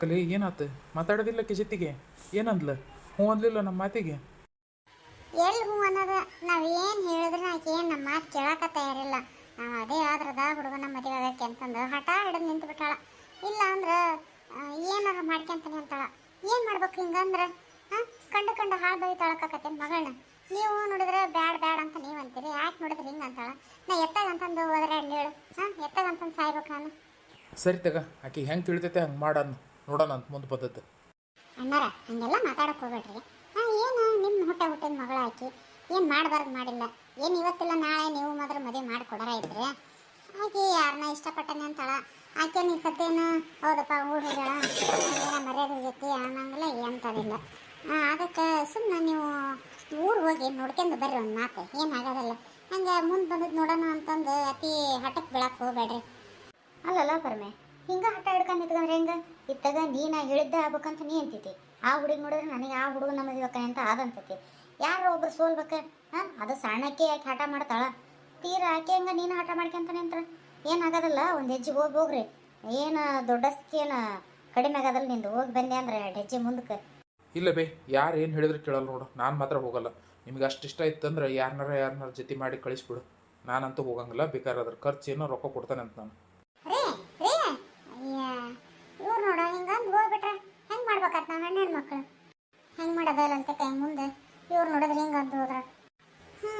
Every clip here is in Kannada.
ಯಾಕಲಿ ಏನಾತು? ಮಾತಾಡೋದಿಲ್ಲ ಕಿ ಜೊತೆಗೆ ಏನಂದ್ಲ? ಹ್ಞೂ ಅಂದ್ಲಿಲ್ಲ ನಮ್ಮ ಮಾತಿಗೆ? ಎಲ್ಲಿ ಹ್ಞೂ ಅನ್ನೋದು? ನಾವು ಏನು ಹೇಳಿದ್ರೆ ಆಕೆ ಏನು ನಮ್ಮ ಮಾತು ಕೇಳಕ ತಯಾರಿಲ್ಲ. ನಾವು ಅದೇ ಆದ್ರದ ಹುಡುಗನ ಮದುವೆ ಆಗಕ್ಕೆ ಅಂತಂದು ಹಠ ಹಿಡಿದು ನಿಂತು ಬಿಟ್ಟಾಳ ಇಲ್ಲ ಅಂದ್ರೆ ಏನಾರ ಮಾಡ್ಕೊಂತಾನೆ ಅಂತಾಳ. ಏನು ಮಾಡ್ಬೇಕು ಹಿಂಗಂದ್ರೆ ಹಾಂ ಕಂಡು ಕಂಡು ಹಾಳು ಬೈತಾಳಕತ್ತೆ ಮಗಳನ್ನ. ನೀವು ನೋಡಿದ್ರೆ ಬ್ಯಾಡ್ ಬ್ಯಾಡ್ ಅಂತ ನೀವು ಅಂತೀರಿ. ಯಾಕೆ ನೋಡಿದ್ರೆ ಹಿಂಗೆ ಅಂತಾಳ? ನಾ ಎತ್ತಾಗಂತಂದು ಹೋದ್ರೆ ಅಲ್ಲಿ ಹೇಳು. ಹಾಂ ಎತ್ತಾಗಂತಂದು ಸಾಯ್ಬೇಕು ನಾನು. ಸರಿ ತಗ ಆಕೆ ಹೆಂಗೆ ತಿಳಿತೈತೆ ಹಂಗೆ ಮಾಡೋಣ ನೋಡೋಣ ಅಂತ ಮುಂದೆ ಬಂದದ್ದು ಅಣ್ಣಾರ ಹಂಗೆಲ್ಲ ಮಾತಾಡಕ್ಕೆ ಹೋಗ್ಬೇಡ್ರಿ. ಹಾಂ ಏನು ನಿಮ್ಮ ಹೊಟ್ಟೆ ಹುಟ್ಟಿದ ಮಗಳ ಆಕಿ? ಏನು ಮಾಡಬಾರ್ದು ಮಾಡಿಲ್ಲ? ಏನು ಇವತ್ತಿಲ್ಲ ನಾಳೆ ನೀವು ಮಾತ್ರ ಮದುವೆ ಮಾಡಿಕೊಡಾರ ಇದ್ರೆ? ಆಕೆ ಯಾರನ್ನ ಇಷ್ಟಪಟ್ಟನೆ ಅಂತಾಳ? ಆಕೆ ನೀ ಸದ್ಯನ ಹೌದಪ್ಪ ಊರು ಹೋಗ್ಯಾಳ ಏನೋ ಮರ್ಯಾದೆ ಹೋಗೈತಿ ಅನ್ನಂಗಿಲ್ಲ ಎಂಥದಿಲ್ಲ ಅದಕ್ಕೆ ಸುಮ್ಮನೆ ನೀವು ಊರು ಹೋಗಿ ನೋಡ್ಕೊಂಡು ಬರ್ರಿ ಒಂದು ಮಾತು. ಏನಾಗೋದಲ್ಲ ಹಂಗೆ ಮುಂದೆ ಬಂದದ್ದು ನೋಡೋಣ ಅಂತಂದು ಅತಿ ಹಠಕ್ಕೆ ಬೀಳಕ್ಕೆ ಹೋಗ್ಬೇಡ್ರಿ. ಅಲ್ಲಲ್ಲ ಪರಮೆ ಹಿಂಗ ಹಠ ಹಿಡ್ಕೊಂಡು ನಿಂತ್ಕೊಂಡ್ರೆ ಹೆಂಗ? ಇತ್ತಾಗ ನೀನ ಹೇಳಿದ್ದೆ ಆಗ್ಬೇಕಂತ ನೀ ಅಂತಿತಿ ಆ ಹುಡುಗಿ ನೋಡಿದ್ರೆ ನನಗೆ ಆ ಹುಡುಗ ನಮ್ಮ ಅಂತ ಆದಂತತಿ. ಯಾರು ಒಬ್ರು ಸೋಲ್ಬೇಕ? ಹಾಂ? ಅದು ಸಣ್ಣಕ್ಕೆ ಯಾಕೆ ಹಠ ಮಾಡ್ತಾಳ. ತೀರ ಆಕೆ ಹೆಂಗ ನೀನು ಹಠ ಮಾಡ್ಕೊಂತಾನೆ ಅಂತ? ಏನಾಗೋದಲ್ಲ, ಒಂದು ಹೆಜ್ಜೆ ಹೋಗಿ ಹೋಗ್ರಿ. ಏನು ದೊಡ್ಡಸ್ಕೇನು ಕಡಿಮೆ ಆಗೋದಲ್ಲ ನಿಂದು? ಹೋಗಿ ಬಂದೆ ಅಂದ್ರೆ ಎರಡು ಹೆಜ್ಜೆ ಮುಂದಕ್ಕೆ. ಇಲ್ಲ ಬೇ, ಯಾರು ಏನು ಹೇಳಿದ್ರೆ ಕೇಳಲ್ಲ ನೋಡು. ನಾನು ಮಾತ್ರ ಹೋಗಲ್ಲ. ನಿಮ್ಗೆ ಅಷ್ಟು ಇಷ್ಟ ಇತ್ತಂದ್ರೆ ಯಾರನ್ನಾರ ಯಾರನ್ನಾರ ಜೊತೆ ಮಾಡಿ ಕಳಿಸ್ಬಿಡು. ನಾನಂತೂ ಹೋಗಂಗಿಲ್ಲ. ಬೇಕಾದ್ರೆ ಅದ್ರ ಖರ್ಚು ಏನೋ ರೊಕ್ಕ ಕೊಡ್ತಾನೆ ಅಂತ ನಾನು ರೀ ರೀ ಇವ್ರು ನೋಡ ಹಿಂಗಂದು ಹೋಗ್ಬಿಟ್ರೆ ಹೆಂಗೆ ಮಾಡ್ಬೇಕತ್ ನಾವು ಹೆಣ್ಣು ಮಕ್ಕಳು ಹೆಂಗೆ ಮಾಡೋದಲ್ಲ ಅಂತ ಕೈ ಮುಂದೆ. ಇವ್ರು ನೋಡಿದ್ರೆ ಹಿಂಗಂದು ಹೋದ್ರ ಹ್ಞೂ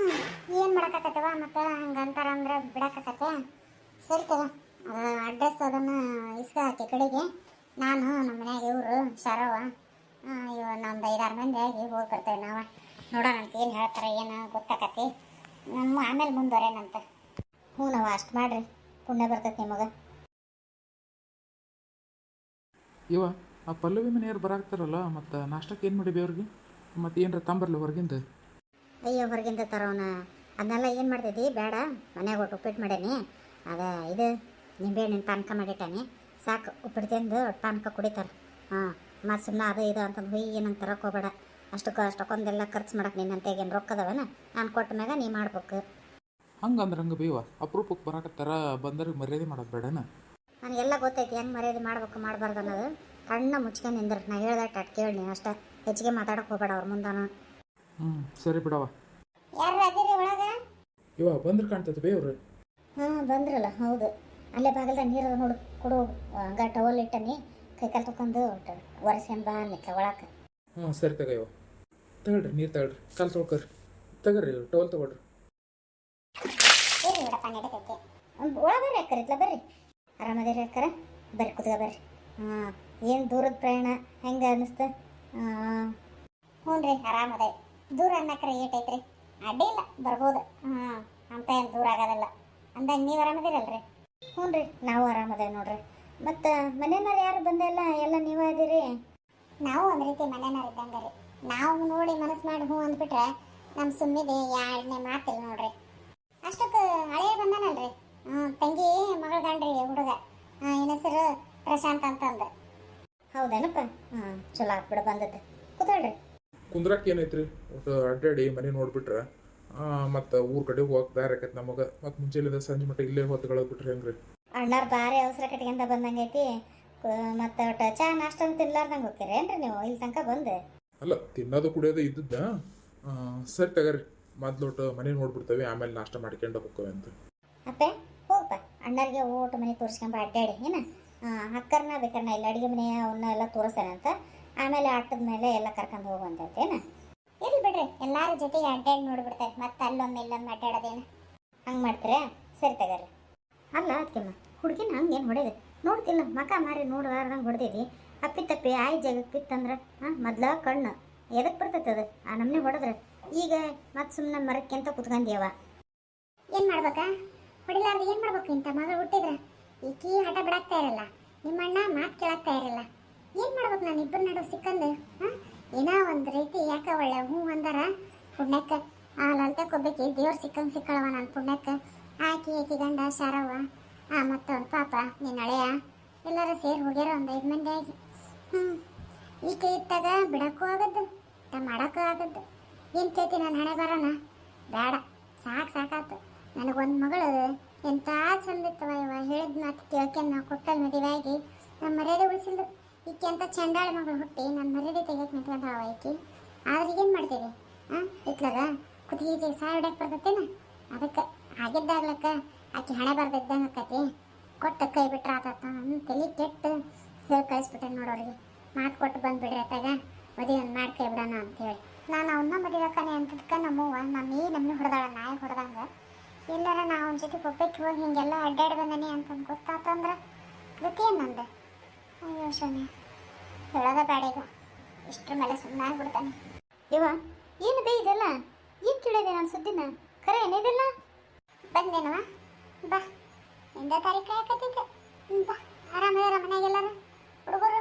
ಏನು ಮಾಡಕತ್ತವ ಮತ್ತೆ? ಹಂಗೆ ಅಂತಾರ ಅಂದ್ರೆ ಬಿಡಕತ್ತತೆ ಸರಿ ಅಡ್ರೆಸ್ ಅದನ್ನು ಇಸ್ಕ ಹಾಕಿ ಕಡೆಗೆ. ನಾನು ನಮ್ಮ ಮನ್ಯಾಗ ಇವರು ಶರವ ಇವ ನಮ್ದು ಐದಾರು ಮಂದಿ ಆಗಿ ಹೋಗಿ ನಾವು. ನೋಡೋಣ ಅಂತ ಏನು ಹೇಳ್ತಾರೆ, ಏನು ಗೊತ್ತಾಕತಿ ನಮ್ಮ ಆಮೇಲೆ ಮುಂದುವರೇನಂತ. ಹ್ಞೂ ನಾವು ಅಷ್ಟು ಮಾಡ್ರಿ. ಪುಣ್ಯ ಬರ್ತೈತಿ ನಿಮಗೆ. ಇವ ಆ ಪಲ್ಲವಿ ಮನೆಯವ್ರು ಬರಾಕ್ತಾರಲ್ಲ ಮತ್ತು ನಾಷ್ಟಕ್ಕೆ ಏನು ಮಾಡಿ ಅವ್ರಿಗೆ? ಮತ್ತು ಏನರ ತಂಬರ್ಲಿ ಹೊರಗಿಂದ? ಅಯ್ಯೋ ಹೊರಗಿಂದ ತರೋನ. ಅದನ್ನೆಲ್ಲ ಏನು ಮಾಡ್ತಿದ್ದಿ? ಬೇಡ ಮನೆಗೆ ಒಟ್ಟು ಉಪ್ಪಿಟ್ಟು ಮಾಡೇನಿ. ಅದ ಇದು ನಿಂಬೆಹಣ್ಣಿನ ಪಾನಕ ಮಾಡಿಟ್ಟಾನೆ. ಸಾಕು ಉಪ್ಪಿಟ್ಟು ತಿಂದು ಪಾನಕ ಕುಡಿತಾರೆ. ಹಾಂ ಮತ್ತು ಸುಮ್ಮನೆ ಅದು ಇದು ಅಂತಂದು ಹುಯ್ ಏನಂತ ತರಕ್ಕೆ ಹೋಗ್ಬೇಡ ಅಷ್ಟಕ್ಕೆ ಅಷ್ಟಕ್ಕೊಂದೆಲ್ಲ ಖರ್ಚು ಮಾಡಕ್ಕೆ ನಿನ್ನಂತೆ ಏನು ರೊಕ್ಕದವನ? ನಾನು ಕೊಟ್ಟ ಮ್ಯಾಗ ನೀ ಮಾಡ್ಬೇಕು. ಹಂಗಂದ್ರೆ ಹಂಗೆ ಬೇವ ಅಪರೂಪಕ್ಕೆ ಬರಾಕತ್ತಾರ ಬಂದರಿಗೆ ಮರ್ಯಾದೆ ಮಾಡೋದು ಬೇಡನ? ನನಗೆಲ್ಲ ಗೊತ್ತೈತಿ ಹೆಂಗೆ ಮರ್ಯಾದೆ ಮಾಡ್ಬೇಕು ಮಾಡಬಾರ್ದು ಅನ್ನೋದು ಕಣ್ಣ ಮುಚ್ಕೊಂಡು ನಿಂದ್ರೆ. ನಾ ಹೇಳ್ದೆ ಟಟ್ ಕೇಳಿ ನೀನು ಅಷ್ಟೇ. ಹೆಚ್ಚಿಗೆ ಮಾತಾಡಕ್ಕೆ ಹೋಗಬೇಡ ಅವ್ರ ಮುಂದಾನ. ಹ್ಞೂ ಸರಿ ಬಿಡವ ಯಾರು ಅದಿರಿ ಒಳಗ? ಇವ ಬಂದ್ರೆ ಕಾಣ್ತದೆ ಬೇವ್ರಿ ಹಾಂ ಬಂದ್ರಲ್ಲ ಹೌದು. ಅಲ್ಲೇ ಬಾಗಲ್ದಾಗ ನೀರು ನೋಡು ಕೊಡು. ಹಂಗ ಟವಲ್ ಇಟ್ಟನಿ ಕೈ ಕಾಲು ತೊಕೊಂಡು ಒರೆಸ್ಕೊಂಡ್ ಬಾ ಅನ್ನಿಕ್ಕ ಒಳಕ್ಕೆ ಹ್ಞೂ ಸರಿ ತಗೋ ಇವ ತಗೊಳ್ರಿ ನೀರು ತಗೊಳ್ರಿ. ಕಾಲು ತೊಳ್ಕೊರಿ. ತಗೋರಿ ಟವಲ್ ತಗೊಳ್ರಿ. ಇರ್ರಿ ಬಿಡಪ್ಪ ನಡೀತೈತಿ. ಒಳ ಬರ್ರಿ ಅಕ್ಕರ ಇತ್ಲ ಬರ್ರಿ. ಆರಾಮದಿರಿ ಅಕ್ಕರ. ಬರ್ರಿ ಕುತ್ಕ ಬರ್ರಿ. ಹಾಂ. ಏನು ದೂರದ ಪ್ರಯಾಣ? ಹೆಂಗೆ ಅನ್ನಿಸ್ತು ಹ್ಞೂ ರೀ ಆರಾಮದೆ ದೂರ ಅನ್ನಕ್ರೆ ಏಟೈತ್ರಿ ಅಡ್ಡಿ ಇಲ್ಲ, ಬರ್ಬೋದು. ಹಾಂ, ಅಂತ ಏನು ದೂರ ಆಗೋದಿಲ್ಲ. ಅಂದಾಗ ನೀವು ಆರಾಮದಿರಲ್ರಿ ಹ್ಞೂ ರೀ ನಾವು ಆರಾಮದೇವೆ ನೋಡ್ರಿ. ಮತ್ತು ಮನೆಯವ್ರು ಯಾರು ಬಂದಿಲ್ಲ ಎಲ್ಲ ನೀವೇ ಅದೀರಿ ನಾವು ಒಂದು ರೀತಿ ಮನೆಯವ್ರು ಇದ್ದಂಗೆ ರೀ. ನಾವು ನೋಡಿ ಮನಸ್ಸು ಮಾಡಿ ಹ್ಞೂ ಅಂದ್ಬಿಟ್ರೆ ನಮ್ಮ ಸುಮ್ಮಿದೆ ಎರಡನೇ ಮಾತಿಲ್ಲ ನೋಡ್ರಿ. ಅಷ್ಟಕ್ಕೆ ಹಳೆಯ ಬಂದಾನಲ್ರಿ. ಹ್ಞೂ ತಂಗಿ ಮಗಳ ಗಂಡ್ರಿ ಹುಡುಗ. ಇನ್ನ ಹೆಸರು ಪ್ರಶಾಂತ್ ಅಂತಂದು. ಹೌದೇನಪ್ಪ? ಹಾಂ ಚಲೋ ಆಗ್ಬಿಡ ಬಂದತೆ ಕೂತ್ಕೊಳ್ರಿ ಕುಂದ್ರಕ್ಕೆ ಏನೈತ್ರಿ? ಒಟ್ಟು ಅಡ್ಡಾಡಿ ಮನೆ ನೋಡ್ಬಿಟ್ರೆ ಮತ್ತು ಊರ ಕಡೆ ಹೋಗಕ್ ದಾರಿ ಆಕೈತೆ ನಮಗೆ. ಮತ್ತು ಮುಂಚೆಲಿಂದ ಸಂಜೆ ಮಟ್ಟ ಇಲ್ಲೇ ಹೊತ್ಗಳ್ ಬಿಟ್ರೆ ಹೆಂಗ್ರಿ? ಅಣ್ಣಾರ್ ಬಾರಿ ಅವಸರ ಕಟ್ಕೊಂತ ಬಂದಂಗೈತಿ ಮತ್ತು ಒಟ್ಟು ಚಾ ನಾಷ್ಟ ಅಂತ ತಿನ್ಲಾರ್ದಂಗೆ ಹೋಗ್ತೀರೇನ್ರಿ ನೀವು? ಇಲ್ಲಿ ತನಕ ಬಂದು. ಅಲ್ಲ ತಿನ್ನೋದು ಕುಡಿಯೋದು ಇದ್ದದ್ದ? ಸರಿ ತಗರಿ. ಮೊದ್ಲೊಟ್ಟು ಮನೆ ನೋಡ್ಬಿಡ್ತೇವೆ ಆಮೇಲೆ ನಾಷ್ಟ ಮಾಡ್ಕೊಂಡು ಹೋಗ್ತೇವೆ ಅಂತ. ಅಪ್ಪೆ ಹೋಗಪ್ಪ ಅಣ್ಣರಿಗೆ ಊಟ ಮನೆ ತೋರಿಸ್ಕೊಂಬ ಅಡ್ಡಾಡಿ ಏನ? ಅಕ್ಕರ್ನ ಬೇಕರ್ನ ಇಲ್ಲಿ, ಅಡುಗೆ ಮನೆಯ ಅವನ್ನ ಎಲ್ಲ ಅಂತ. ಆಮೇಲೆ ಆಟದ ಮೇಲೆ ಎಲ್ಲ ಕರ್ಕೊಂಡು ಹೋಗುವಂತೇನ ಇರ್ಲಿ ಬಿಡ್ರಿ, ಎಲ್ಲಾರ ಜೊತೆಗೆ ಅಡ್ಡಾಡಿ ನೋಡ್ಬಿಡ್ತಾರೆ ಮತ್ತೆ ಅಲ್ಲೊಮ್ಮೆ ಇಲ್ಲೊಮ್ಮೆ ಅಡ್ಡಾಡೋದೇನು ಹಂಗೆ ಮಾಡ್ತೀರಾ? ಸರಿ ತಗರಿ. ಅಲ್ಲ ಅದಕ್ಕೆಮ್ಮ ಹುಡುಗಿನ ಹಂಗೆ ಏನು ಹೊಡೆದೆ ನೋಡ್ತಿಲ್ಲ, ಮಕ ಮಾರಿ ನೋಡಲಾರ್ದಂಗೆ ಹೊಡೆದಿದ್ದಿ ಅಪ್ಪಿ ತಪ್ಪಿ, ಆಯ್ ಜಗಕ್ಕೆ ಬಿತ್ತಂದ್ರೆ ಹಾಂ ಮೊದ್ಲ ಕಣ್ಣು. ಎದಕ್ಕೆ ಬರ್ತೈತೆ ಅದು? ಆ ನಮ್ಮನೆ ಹೊಡೆದ್ರೆ. ಈಗ ಮತ್ತೆ ಸುಮ್ಮನೆ ಮರಕ್ಕೆ ಅಂತ ಕುತ್ಕೊಂಡ್ಯವ ಏನು ಮಾಡ್ಬೇಕಾ? ಹೊಡಿಲಾರ್ದು ಏನು ಮಾಡ್ಬೇಕು ಇಂಥ ಮಗಳು ಹುಟ್ಟಿದ್ರ? ಈಕಿ ಹಠ ಬಿಡಾಕ್ತಾ ಇರಲ್ಲ. ನಿಮ್ಮಣ್ಣ ಮಾತು ಕೇಳಾಕ್ತಾ ಇರಲ್ಲ. ಏನು ಮಾಡ್ಬೇಕು ನಾನು ಇಬ್ಬರ ನಡುವೆ ಸಿಕ್ಕಂದು, ಹಾಂ? ಏನೋ ಒಂದು ರೀತಿ ಯಾಕ ಒಳ್ಳೆ ಹ್ಞೂ ಅಂದಾರ? ಪುಣ್ಯಕ್ಕೆ ಆ ಲಲಿತಕ್ಕೆ ಒಬ್ಬಾಕಿ ದೇವ್ರು ಸಿಕ್ಕಂಗೆ ಸಿಕ್ಕಳವ ನನ್ನ ಪುಣ್ಯಕ್ಕೆ. ಆಕಿ ಆಕಿ ಗಂಡ, ಶಾರವ್ವ, ಆ ಮತ್ತವ್ನ ಪಾಪ ನಿನ್ನ ಹಳೆಯ. ಎಲ್ಲರೂ ಸೇರಿ ಹೋಗ್ಯಾರ ಒಂದು ಐದು ಮಂದಿ ಆಗಿ. ಹ್ಞೂ ಈಕೆ ಇತ್ತಾಗ ಬಿಡಕ್ಕೂ ಆಗದ್ದು ಊಟ ಮಾಡಕ್ಕೂ ಆಗದ್ದು. ಏನು ಕೇಳ್ತಿ ನಾನು ಹಣೆ ಬರೋಣ ಬೇಡ ಸಾಕು ಸಾಕಾತು. ನನಗೊಂದು ಮಗಳು ಎಂಥ ಚಂದ ಇತ್ತವ ಇವ? ಹೇಳಿದ ಮಾತು ಕೇಳ್ಕೊಂಡು ನಾವು ಕೊಟ್ಟಲ್ಲಿ ಮದುವೆಯಾಗಿ. ನಮ್ಮ ಮರ್ಯಾದೆ ಉಳಿಸಿದ್ರು ಈಕೆ ಅಂತ ಚಂಡಾಳ ಮಗಳು ಹುಟ್ಟಿ ನಮ್ಮ ಮರ್ಯಾದೆ ತೆಗಿಯಕ್ಕೆ ನಿಂತ್ಕೊಂಡಾವ ಈಕೆ. ಆದ್ರೆ ಏನು ಮಾಡ್ತೀರಿ? ಹಾಂ ಇತ್ಲಾಗ ಕುತ್ತಿಗೆ ಸಾಯ ಹೊಡ್ಯಕ್ಕೆ ಬರ್ತೈತೇನ? ಅದಕ್ಕೆ ಆಗಿದ್ದಾಗ್ಲಕ್ಕ ಆಕೆ ಹಣೆ ಬರ್ದಿದ್ದಂಗೆ ಆಕತಿ. ಕೊಟ್ಟು ಕೈ ಬಿಟ್ರೆ ಆತತ್ತ ತಲೆ ಕೆಟ್ಟು ಹೇಳಿ ಕಳಿಸ್ಬಿಟ್ಟೆ ನೋಡೋರಿಗೆ ಮಾತು ಕೊಟ್ಟು ಬಂದ್ಬಿಡ್ರಿ ಅತ್ತಾಗ. ಮದುವೆ ಒಂದು ಮಾಡಿ ಕೈ ಬಿಡೋಣ ಅಂತೇಳಿ ನಾನು ಅವನ್ನ ಮದುವೆ ಅಂತದ್ಕ ನಮ್ಮವ್ವ ನಮ್ಮ ಈ ನಮ್ಮನ್ನ ಹೊಡೆದಾಳ, ನಾಯಿ ಹೊಡೆದಂಗೆ. ಎಲ್ಲಾರ ನಾ ಅವನ ಜೊತೆ ಒಬ್ಬಕ್ಕೆ ಹೋಗಿ ಹಿಂಗೆಲ್ಲ ಅಡ್ಡಾಡಿ ಬಂದನಿ ಅಂತಂದು ಗೊತ್ತಾತಂದ್ರೆ ಗತಿ ಏನು ನಂದು? ಅಯ್ಯೋ ಶನಿ ಹೇಳೋದ ಬೇಡ ಈಗ. ಇಷ್ಟ್ರ ಮೇಲೆ ಸುಮ್ಮನೆ ಆಗ್ಬಿಡ್ತಾನೆ. ಇವ, ಏನು ಬೇ ಇದೆಲ್ಲ? ಏನು ಕೇಳಿದೆ ನಾನು ಸುದ್ದಿನ? ಖರೆ ಏನಿದೆಲ್ಲ ಬಂದೇನವ? ಬಾ ಎಂದ ತಾರೀಕು ಯಾಕತ್ತಿದ್ದೆ ಬಾ ಆರಾಮದಾರ ಮನೆಗೆಲ್ಲಾರ ಹುಡುಗರು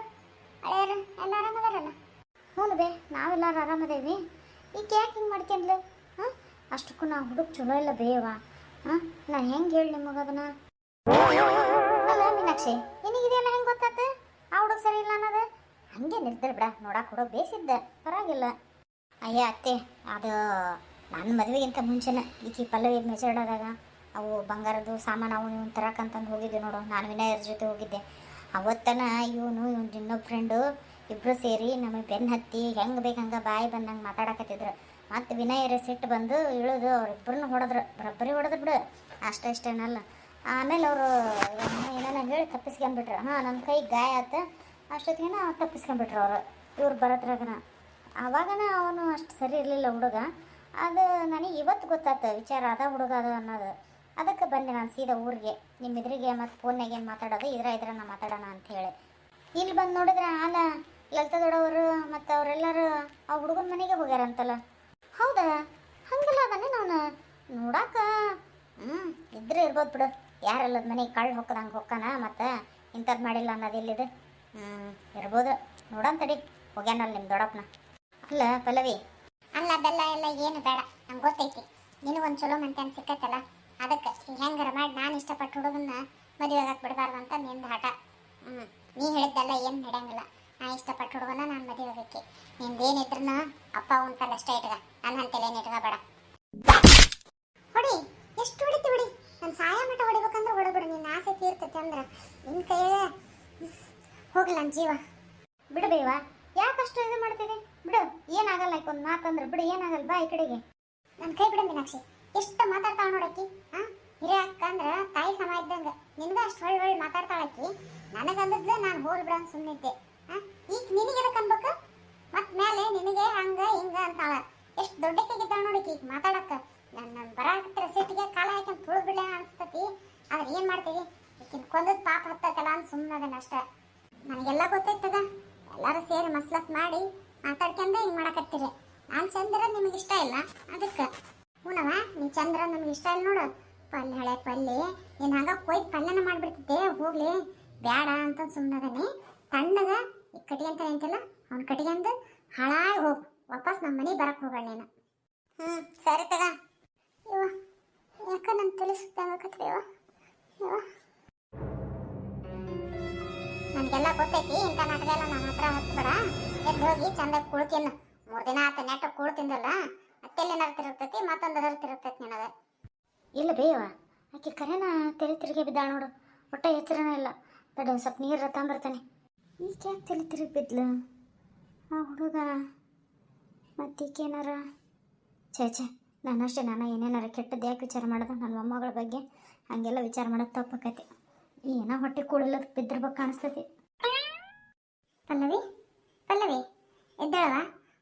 ಹಳೆಯರು ಎಲ್ಲ ಆರಾಮದಾರಲ್ಲ ಹ್ಞೂ ಬೇ, ನಾವೆಲ್ಲರೂ ಆರಾಮದೇವಿ ಈಗ ಯಾಕೆ ಹಿಂಗೆ ಮಾಡ್ಕೊಂಡ್ಲು ಹಾಂ? ಅಷ್ಟಕ್ಕೂ ನಾವು ಹುಡುಗ ಚಲೋ ಇಲ್ಲ ಬೇವ ಹಾಂ? ನಾನು ಹೆಂಗೆ ಹೇಳಿ ನಿಮಗೆ ಅದನ್ನ? ಅಲ್ಲ, ಮೀನಾಕ್ಷಿ, ನಿನಗಿದೆಯಲ್ಲ ಹೆಂಗೆ ಗೊತ್ತಾತ? ಆ ಹುಡುಗ ಸರಿ ಇಲ್ಲ ಅನ್ನೋದು? ಹಂಗೆ ನಿರ್ಧಾರ ಬಿಡ ನೋಡಕ್ಕೆ ಹುಡುಗ ಬೇಸಿದ್ದ, ಪರವಾಗಿಲ್ಲ. ಅಯ್ಯ ಅತ್ತೆ, ಅದು ನನ್ನ ಮದುವೆಗಿಂತ ಮುಂಚೆನೇ ಈಕಿ ಪಲ್ಲವಿ ಮೆಚರ್ಡ್ ಆದಾಗ, ಅವು ಬಂಗಾರದ್ದು ಸಾಮಾನು ಅವನು ಇವನು ತರಕಂತಂದು ಹೋಗಿದ್ದೆ ನೋಡು, ನಾನು ವಿನಯರ ಜೊತೆ ಹೋಗಿದ್ದೆ. ಅವತ್ತನ ಇವನು ಇವನು ಇನ್ನೊಬ್ಬ ಫ್ರೆಂಡು ಇಬ್ಬರು ಸೇರಿ ನಮಗೆ ಬೆನ್ನು ಹತ್ತಿ ಹೆಂಗೆ ಬೇಕು ಹಂಗೆ ಬಾಯಿ ಬಂದಂಗೆ ಮಾತಾಡಕತ್ತಿದ್ರು. ಮತ್ತು ವಿನಯರ ಸಿಟ್ಟು ಬಂದು ಇಳಿದು ಅವ್ರಿಬ್ಬರನ್ನ ಹೊಡೆದ್ರು. ಬರೋಬ್ಬರಿ ಹೊಡೆದ್ರು ಬಿಡು. ಅಷ್ಟ ಇಷ್ಟೇನಲ್ಲ ಆಮೇಲೆ ಅವರು ಏನೇನೋ ಹೇಳಿ ತಪ್ಪಿಸ್ಕೊಂಬಿಟ್ರು. ಹಾಂ ನನ್ನ ಕೈ ಗಾಯ ಆತ. ಅಷ್ಟೊತ್ತಿಗೆ ತಪ್ಪಿಸ್ಕೊಂಬಿಟ್ರು ಅವರು. ಇವ್ರು ಬರೋದ್ರಾಗನ. ಆವಾಗನ ಅವನು ಅಷ್ಟು ಸರಿ ಇರಲಿಲ್ಲ ಹುಡುಗ. ಅದು ನನಗೆ ಇವತ್ತು ಗೊತ್ತಾಯ್ತು ವಿಚಾರ ಅದ ಹುಡುಗ ಅದು ಅನ್ನೋದು. ಅದಕ್ಕೆ ಬಂದೆ ನಾನು ಸೀದಾ ಊರಿಗೆ. ನಿಮ್ಮ ಇದ್ರಿಗೆ ಮತ್ತು ಫೋನ್ನಾಗೆ ಮಾತಾಡೋದು? ಇದ್ರ ಇದ್ರ ನಾನು ಮಾತಾಡೋಣ ಅಂಥೇಳಿ ಇಲ್ಲಿ ಬಂದು ನೋಡಿದ್ರೆ ಆಲ ಲಲಿತಾ ದೊಡ್ಡವರು ಮತ್ತು ಅವರೆಲ್ಲರೂ ಆ ಹುಡುಗನ ಮನೆಗೆ ಹೋಗ್ಯಾರಂತಲ್ಲ. ಹೌದಾ? ಹಂಗೆಲ್ಲ ಅದಾನೆ ನಾನು ನೋಡಾಕ. ಹ್ಞೂ ಇದ್ರೆ ಇರ್ಬೋದು ಬಿಡು. ಯಾರೆಲ್ಲದ ಮನೆಗೆ ಕಳ್ಳು ಹೊಕ್ಕದಂಗೆ ಹೊಕ್ಕನ ಮತ್ತು ಇಂಥದ್ದು ಮಾಡಿಲ್ಲ ಅನ್ನೋದು ಎಲ್ಲಿದೆ? ಹ್ಞೂ ಇರ್ಬೋದು. ನೋಡೋಣ ತಡಿ ಹೋಗ್ಯಾನಲ್ಲ ನಿಮ್ಮ ದೊಡ್ಡಪ್ಪನ. ಅಲ್ಲ, ಪಲ್ಲವಿ. ಅಲ್ಲ, ಬೆಲ್ಲ ಎಲ್ಲ ಏನು ಬೇಡ. ನಂಗೆ ಗೊತ್ತೈತಿ. ನಿನಗೊಂದು ಚಲೋ ಮಂತ್ಯಾನ ಸಿಕ್ಕತ್ತಲ್ಲ? ಅದಕ್ಕೆ ಹೆಂಗಾರ ಮಾಡಿ ನಾನು ಇಷ್ಟಪಟ್ಟು ಹುಡುಗನ್ನ ಮದುವೆ ಆಗಕ್ಕೆ ಬಿಡಬಾರ್ದು ಅಂತ ನಿಂದು ಹಠ. ಹ್ಞೂ ನೀ ಹೇಳಿದ್ದೆಲ್ಲ ಏನು ನಡೆಯಂಗಿಲ್ಲ. ನಾ ಇಷ್ಟಪಟ್ಟು ಹುಡುಗನ ನಾನು ಮದುವೆ ಹೋಗಕ್ಕೆ ನಿಂದೇನಿದ್ರು ಅಪ್ಪ ಉಂಟಲ್ಲ ಅಷ್ಟೇ ಇಟ್ಕ ನನ್ನ ಅಂತೇಳಿ ಏನು ಇಟ್ಕೋಬೇಡ ಹೊಡಿ, ಎಷ್ಟು ಹೊಡಿತಿ ಹೊಡಿ. ನನ್ನ ಸಾಯ ಮಟ್ಟ ಹೊಡಿಬೇಕಂದ್ರೆ ಹೊಡಬಿಡು ನಿನ್ನ ಆಸೆ ತೀರ್ತೈತೆ ಅಂದ್ರೆ ನಿನ್ನ ಕೈಯಲ್ಲೇ ಹೋಗ್ಲಿ ನನ್ನ ಜೀವ. ಬಿಡು ಬೇವ ಯಾಕಷ್ಟು ಇದು ಮಾಡ್ತೀರಿ ಬಿಡು, ಏನಾಗಲ್ಲ ಒಂದು ಮಾತಂದ್ರೆ ಬಿಡು, ಏನಾಗಲ್ಲ, ಬಾ ಈ ಕಡೆಗೆ. ನನ್ನ ಕೈ ಬಿಡು ಮೀನಾಕ್ಷಿ. ಎಷ್ಟು ಮಾತಾಡ್ತಾಳ ನೋಡಕ್ಕಿ, ಹಾ? ಹಿರಿಯ ಅಕ್ಕ ಅಂದ್ರೆ ತಾಯಿ ಸಮ ಇದ್ದಂಗೆ. ನಿನ್ಗೆ ಅಷ್ಟು ಹೊಳ್ಳಿ ಹೊಳ್ಳಿ ಮಾತಾಡ್ತಾಳಕ್ಕಿ. ನನಗಂದದ್ದು ನಾನು ಹೋಲ್ ಬಿಡ ಸುಮ್ಮನಿದ್ದೆ ಈಗ ನಿನಗೆ ಎದಕ್ಕೆ ಅನ್ಬೇಕು? ಮತ್ ಮೇಲೆ ನಿನಗೆ ಹಂಗ ಹಿಂಗ ಅಂತಾಳ. ಎಷ್ಟು ದೊಡ್ಡಕ್ಕಿದ್ದಾಳ ನೋಡಿ ಈಗ ಮಾತಾಡಕ್ಕ ನನ್ನ ಬರಾಕತ್ತಿರ ಸಿಟ್ಟಿಗೆ ಕಾಲ ಹಾಕೊಂಡು ತುಳು ಬಿಡ್ಲ ಅನ್ಸ್ತತಿ. ಆದ್ರೆ ಏನ್ ಮಾಡ್ತೀವಿ ಈಕಿನ ಕೊಂದದ ಪಾಪ ಹತ್ತೈತಲ್ಲ ಅಂತ ಸುಮ್ಮನೆ ಅಷ್ಟೇ. ನನಗೆಲ್ಲ ಗೊತ್ತಾಯ್ತದ ಎಲ್ಲರೂ ಸೇರಿ ಮಸ್ಲತ್ ಮಾಡಿ ಮಾತಾಡ್ಕೊಂಡ ಹಿಂಗೆ ಮಾಡಕತ್ತೀರಿ. ನಾನು ಚಂದ್ರ ನಿಮಗೆ ಇಷ್ಟ ಇಲ್ಲ, ಅದಕ್ಕೆ. ಹೂನವ ನೀ ಚಂದ್ರ ನಮ್ಗೆ ಇಷ್ಟ ಇಲ್ಲ ನೋಡು. ಪಲ್ಯ ಹಳೆ ಪಲ್ಯ ನೀನು ಕೊಯ್ದು ಪಲ್ಯನ ಮಾಡ್ಬಿಡ್ತಿದ್ದೆ, ಹೋಗ್ಲಿ. ಬೇಡ ಅಂತ ಸುಮ್ಮನದನಿ ತಣ್ಣಗ ಈ ಕಟಿಗೆ ಅಂತ ನಿಂತಿಲ್ಲ ಅವ್ನ ಕಟಿಗೆ ಅಂದು ಹಾಳಾಗಿ ಹೋಗು. ವಾಪಸ್ ನಮ್ಮ ಮನೆಗೆ ಬರಕ್ಕೆ ಹೋಗಲ್ಲ ನೀನು. ಹ್ಞೂ ಸರಿ ತಗ. ಇವ ಯಾಕ ನನ್ನ ತಲೆ ಸುತ್ತಾಗಕತ್ರಿ ಇವ ಇವ ನನಗೆಲ್ಲ ಗೊತ್ತೈತಿ ಇಂಥ ನಾಟಕ ಎಲ್ಲ ನನ್ನ ಹತ್ರ ಹಚ್ಚಬೇಡ ಎದ್ದು ಹೋಗಿ ಚಂದ ಕುಳ್ತಿನ ಮೂರು ದಿನ ಆತ ನೆಟ್ಟ ಕುಳ್ತಿಂದಲ್ಲ ಅತ್ತೆಲ್ಲಿ ನರ್ತಿರ್ತೈತಿ ಮತ್ತೊಂದು ಹರ್ತಿರ್ತೈತಿ ನಿನಗೆ. ಇಲ್ಲ ಬೇವ ಆಕೆ ಕರೆನ ತೆರೆ ತಿರುಗಿ ಬಿದ್ದಾಳ ನೋಡು. ಹೊಟ್ಟೆ ಎಚ್ಚರನೇ ಇಲ್ಲ. ತಡೆ ಸ್ವಲ್ಪ ನೀರು ತಗೊಂಬರ್ತಾನೆ ಈಗ ಯಾಕೆ ತಲೆ ತಿರುಗಿ ಬಿದ್ಲು ಆ ಹುಡುಗ ಮತ್ತೀಕೇನಾರ ಛೇ ಛೇ, ನಾನಷ್ಟೇ, ನಾನು ಏನೇನಾರ ಕೆಟ್ಟದ್ದು ಯಾಕೆ ವಿಚಾರ ಮಾಡೋದು? ನನ್ನ ಮೊಮ್ಮಗಳ ಬಗ್ಗೆ ಹಾಗೆಲ್ಲ ವಿಚಾರ ಮಾಡೋದು ತಪ್ಪಕತಿ ಏನೋ ಹೊಟ್ಟೆ ಕೂಡಲದ ಬಿದ್ದಿರ್ಬೇಕು ಕಾಣಿಸ್ತತಿ ಪಲ್ಲವಿ ಪಲ್ಲವಿ ಎದ್ದೇಳವ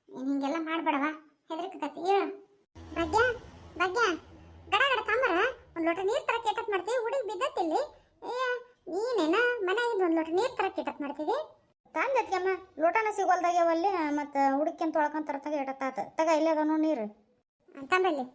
ನೀನು ಹಿಂಗೆಲ್ಲ ಮಾಡಬೇಡವ ಹೆದರ್ಕತಿ ಹೇಳು. ಭಾಗ್ಯ ಭಾಗ್ಯ. ಗಡ ಗಡ, ತಾಂಬರ. ಒಂದು ಲೋಟ ನೀರು ತರ ಕೆಟ್ಟತ್ ಮಾಡ್ತೀವಿ ಹುಡುಗಿ ಬಿದ್ದತ್ತಿಲ್ಲಿ ನೀನೇನ? ಮನೆಯಾಗಿದ್ದು ಒಂದು ಲೋಟ ನೀರು ತರಕ್ಕೆ ಇಟ್ಟಕ್ ಮಾಡ್ತೀವಿ ಅಮ್ಮ ಲೋಟನ ಸಿಗೋಲ್ದಾಗ್ಯಾವಲ್ಲಿ ಮತ್ತು ಹುಡುಕ್ಯಂತ ತೊಳ್ಕೊಂತ ತಗ ಇಡತ್ತಾತ ತಗ ಇಲ್ಲೇ ಅದನು ನೀರು. ತಂಬಲ್ಲಿ